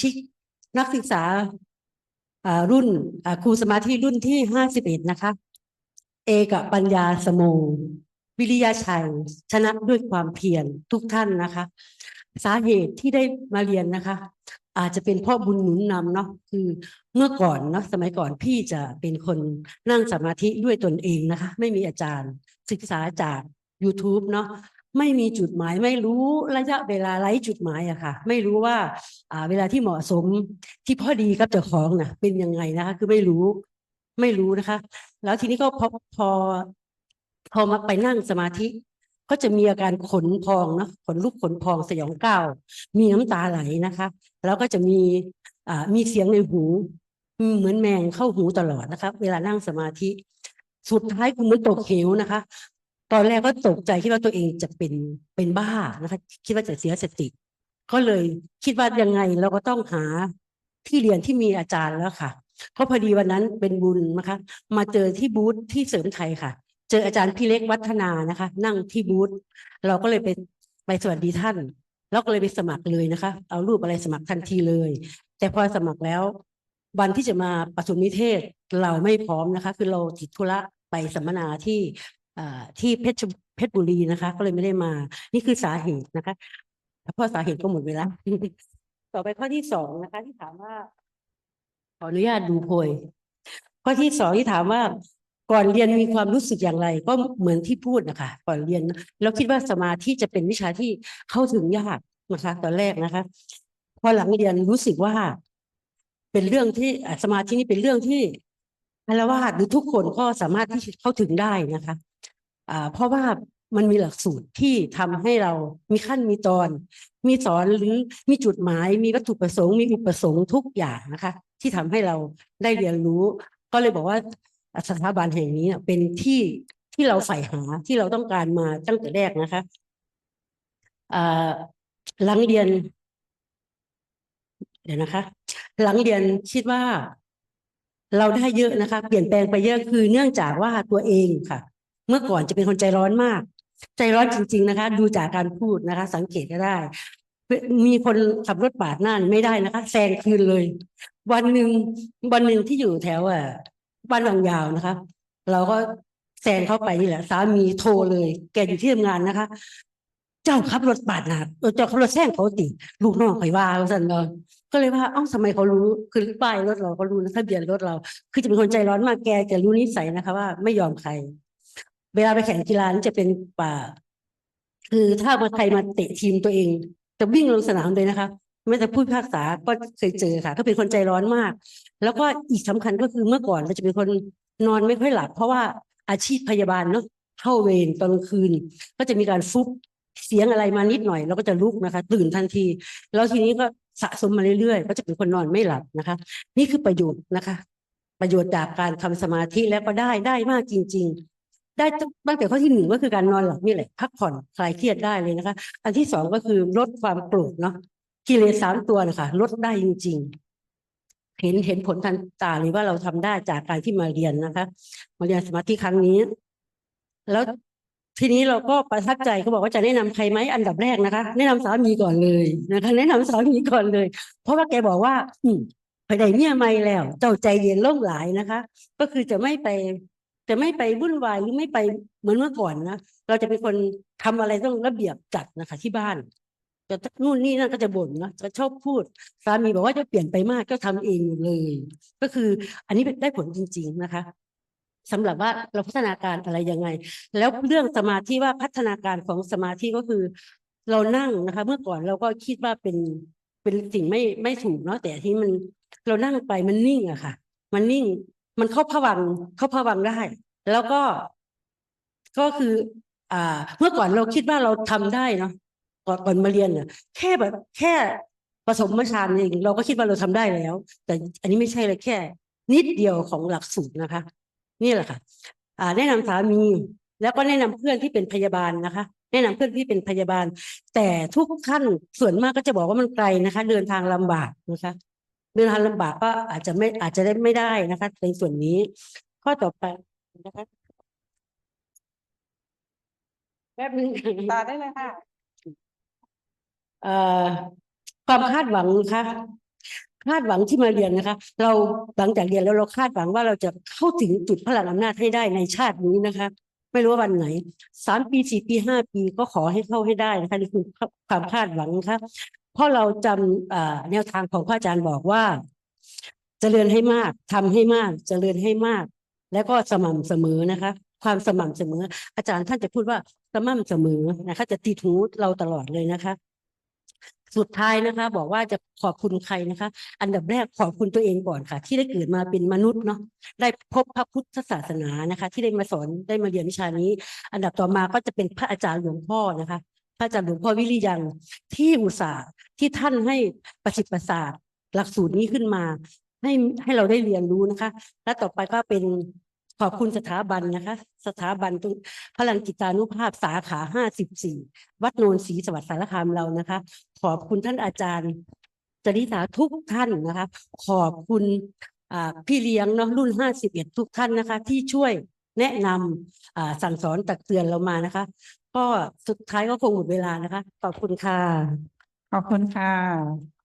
ชิกนักศึกษารุ่นครูสมาธิรุ่นที่ห้าสิบเอ็ดนะคะ เอกปัญญาสโมวิริยาชัยชนะด้วยความเพียรทุกท่านนะคะ สาเหตุที่ได้มาเรียนนะคะ อาจจะเป็นพ่อบุญหนุนนำเนาะคือเมื่อก่อนเนาะสมัยก่อนพี่จะเป็นคนนั่งสมาธิด้วยตนเองนะคะ ไม่มีอาจารย์ศึกษาจาก YouTube เนาะ ไม่มีจุดหมายไม่รู้ระยะเวลาไร้จุดหมายอะค่ะ ไม่รู้ว่าเวลาที่เหมาะสมที่พอดีกับเจ้าของน่ะเป็นยังไงนะคะ คือไม่รู้ไม่รู้นะคะ แล้วทีนี้ก็พอพอพอมาไปนั่งสมาธิ ก็จะมีอาการขนพองนะขนลุกขนพองสยองก้าวมีน้ำตาไหลนะคะ แล้วก็จะมีมีเสียงในหู เหมือนแมงเข้าหูตลอดนะคะ เวลานั่งสมาธิ สุดท้ายคือเหมือนตกเหวนะคะ ตอนแรกก็ตกใจคิดว่าตัวเองจะเป็นเป็นบ้านะคะคิดว่าจะเสียสติ ก็เลยคิดว่ายังไงเราก็ต้องหาที่เรียนที่มีอาจารย์แล้วค่ะ เพราะพอดีวันนั้นเป็นบุญนะคะ มาเจอที่บูธที่เสริมไทยค่ะ เจออาจารย์พี่เล็กวัฒนานะคะ นั่งที่บูธเราก็เลยไปไปสวัสดีท่าน แล้วก็เลยไปสมัครเลยนะคะ เอารูปอะไรสมัครทันทีเลย แต่พอสมัครแล้ว วันที่จะมาประชุมนิเทศเราไม่พร้อมนะคะ คือเราติดธุระไปสัมมนาที่ ที่เพชรเพชรบุรีนะคะ ก็เลยไม่ได้มา นี่คือสาเหตุนะคะเพราะสาเหตุก็หมดเวลาต่อไปข้อที่สองนะคะ ที่ถามว่า ขออนุญาตดูโพยข้อที่สองที่ถามว่าก่อนเรียนมีความรู้สึกอย่างไร ก็เหมือนที่พูดนะคะก่อนเรียนเราคิดว่าสมาธิจะเป็นวิชาที่เข้าถึงยากนะคะ ตอนแรกนะคะ พอหลังเรียนรู้สึกว่า เป็นเรื่องที่สมาธินี่เป็นเรื่องที่อารวาสหรือทุกคนก็สามารถที่จะเข้าถึงได้นะคะ เพราะว่ามันมีหลักสูตรที่ทำให้เรามีขั้นมีตอน มีสอนหรือมีจุดหมาย มีวัตถุประสงค์ มีอุปสงค์ทุกอย่างนะคะ ที่ทำให้เราได้เรียนรู้ ก็เลยบอกว่าสถาบันแห่งนี้เป็นที่ที่เราใฝ่หาที่เราต้องการมาตั้งแต่แรกนะคะหลังเรียน เดี๋ยวนะคะ หลังเรียนคิดว่าเราได้เยอะนะคะ เปลี่ยนแปลงไปเยอะคือเนื่องจากว่าตัวเองค่ะ เมื่อก่อนจะเป็นคนใจร้อนมาก ใจร้อนจริง ๆนะคะ ดูจากการพูดนะคะ สังเกตก็ได้ มีคนขับรถปาดหน้านไม่ได้นะคะแซงคืนเลย วันหนึ่งวันหนึ่งที่อยู่แถวอะบ้านวังยาวนะคะ เราก็แซงเข้าไปนี่แหละ สามีโทรเลย แกอยู่ที่ทำงานนะคะ เจ้าขับรถปาดหน้าเจ้าขับรถแซงเขาติ ลูกน้องข่อยว่าว่าซั่นเนาะก็เลยว่าเอ้าทำไมเขารู้คือป้ายรถเราก็รู้นะทะเบียนรถเรา คือจะเป็นคนใจร้อนมากแกจะรู้นิสัยนะคะ ว่าไม่ยอมใคร เวลาไปแข่งกีฬานี่จะเป็นป่า คือถ้ามาใครมาเตะทีมตัวเอง จะวิ่งลงสนามเลยนะคะไม่แต่ผู้พิพากษาก็เคยเจอค่ะ ก็เป็นคนใจร้อนมาก แล้วก็อีกสำคัญก็คือเมื่อก่อนเราจะเป็นคนนอนไม่ค่อยหลับ เพราะว่าอาชีพพยาบาลเนาะเข้าเวรตอนกลางคืน ก็จะมีการฟุบเสียงอะไรมานิดหน่อยเราก็จะลุกนะคะ ตื่นทันที แล้วทีนี้ก็สะสมมาเรื่อยๆ ก็จะเป็นคนนอนไม่หลับนะคะ นี่คือประโยชน์นะคะ ประโยชน์จากการทำสมาธิแล้วก็ได้ได้มากจริง ๆ ได้ตั้งแต่ข้อที่หนึ่งก็คือการนอนหลับนี่แหละพักผ่อนคลายเครียดได้เลยนะคะ อันที่สองก็คือลดความโกรธเนาะกิเลสสามตัวนะคะลดได้จริง ๆ เห็นเห็นผลทันตาเลยว่าเราทำได้จากการที่มาเรียนนะคะ มาเรียนสมาธิครั้งนี้ แล้วทีนี้เราก็ประทับใจเขาบอกว่าจะแนะนำใครไหมอันดับแรกนะคะ แนะนำสามีก่อนเลยนะคะ แนะนำสามีก่อนเลย เพราะว่าแกบอกว่า อืมไปได้เมียใหม่แล้ว เจ้าใจเย็นล่มหลายนะคะ ก็คือจะไม่ไป จะไม่ไปวุ่นวายหรือไม่ไปเหมือนเมื่อก่อนนะเราจะเป็นคนทำอะไรต้องระเบียบจัดนะคะ ที่บ้านจะนู่นนี่นั่นก็จะบ่นนะจะชอบพูดสามีบอกว่าจะเปลี่ยนไปมากก็ทำเองอยู่เลย ก็คืออันนี้ได้ผลจริง ๆนะคะสำหรับว่าเราพัฒนาการอะไรยังไง แล้วเรื่องสมาธิว่าพัฒนาการของสมาธิก็คือ เรานั่งนะคะ เมื่อก่อนเราก็คิดว่าเป็นเป็นสิ่งไม่ไม่ถูกเนาะแต่ที่มันเรานั่งไปมันนิ่งอะค่ะ มันนิ่ง มันเข้าผวังเข้าผวังได้ แล้วก็ก็คือ อ่า เมื่อก่อนเราคิดว่าเราทำได้เนาะก่อนก่อนมาเรียนเนี่ยแค่แบบ แค่ผสมฌานเองเราก็คิดว่าเราทำได้แล้ว แต่อันนี้ไม่ใช่เลยแค่ นิดเดียวของหลักสูตรนะคะ นี่แหละค่ะ อ่า แนะนำสามี แล้วก็แนะนำเพื่อนที่เป็นพยาบาลนะคะ แนะนำเพื่อนที่เป็นพยาบาล แต่ทุกท่านส่วนมากก็จะบอกว่ามันไกลนะคะ เดินทางลำบากนะคะ เดินทางลำบากก็อาจจะไม่อาจจะได้ไม่ได้นะคะ ในส่วนนี้ ข้อต่อไปนะคะแป๊บนึงต่อได้เลยค่ะเอ่อความคาดหวังนะคะคาดหวังที่มาเรียนนะคะ เราหลังจากเรียนแล้วเราคาดหวังว่าเราจะเข้าถึงจุดพลังอำนาจให้ได้ในชาตินี้นะคะ ไม่รู้ว่าวันไหนสามปีสี่ปีห้าปีก็ขอให้เข้าให้ได้นะคะนี่คือความคาดหวังนะคะ เพราะเราจำแนวทางของพระอาจารย์บอกว่าจเจริญให้มากทำให้มากจเจริญให้มาก แล้วก็สม่ำเสมอนะคะ ความสม่ำเสมอ อาจารย์ท่านจะพูดว่าสม่ำเสมอนะคะ จะติดหูเราตลอดเลยนะคะ สุดท้ายนะคะ บอกว่าจะขอบคุณใครนะคะ อันดับแรกขอบคุณตัวเองก่อนค่ะ ที่ได้เกิดมาเป็นมนุษย์เนาะได้พบพระพุทธศาสนานะคะ ที่ได้มาสอนได้มาเรียนวิชานี้ อันดับต่อมาก็จะเป็นพระอาจารย์หลวงพ่อนะคะพระอาจารย์หลวงพ่อวิริยังที่อุตส่าห์ ที่ท่านให้ประสิทธิ์ประสาทหลักสูตรนี้ขึ้นมา ให้ให้เราได้เรียนรู้นะคะ และต่อไปก็เป็นขอบคุณสถาบันนะคะ สถาบันตรงพลังจิตานุภาพสาขาห้าสิบสี่วัดโนนศรีสวัสดิ์สารคามเรานะคะ ขอบคุณท่านอาจารย์จริษาทุกท่านนะคะ ขอบคุณพี่เลี้ยงเนาะรุ่นห้าสิบเอ็ดทุกท่านนะคะ ที่ช่วยแนะนำสั่งสอนตักเตือนเรามานะคะ ก็สุดท้ายก็คงหมดเวลานะคะ ขอบคุณค่ะ ขอบคุณค่ะ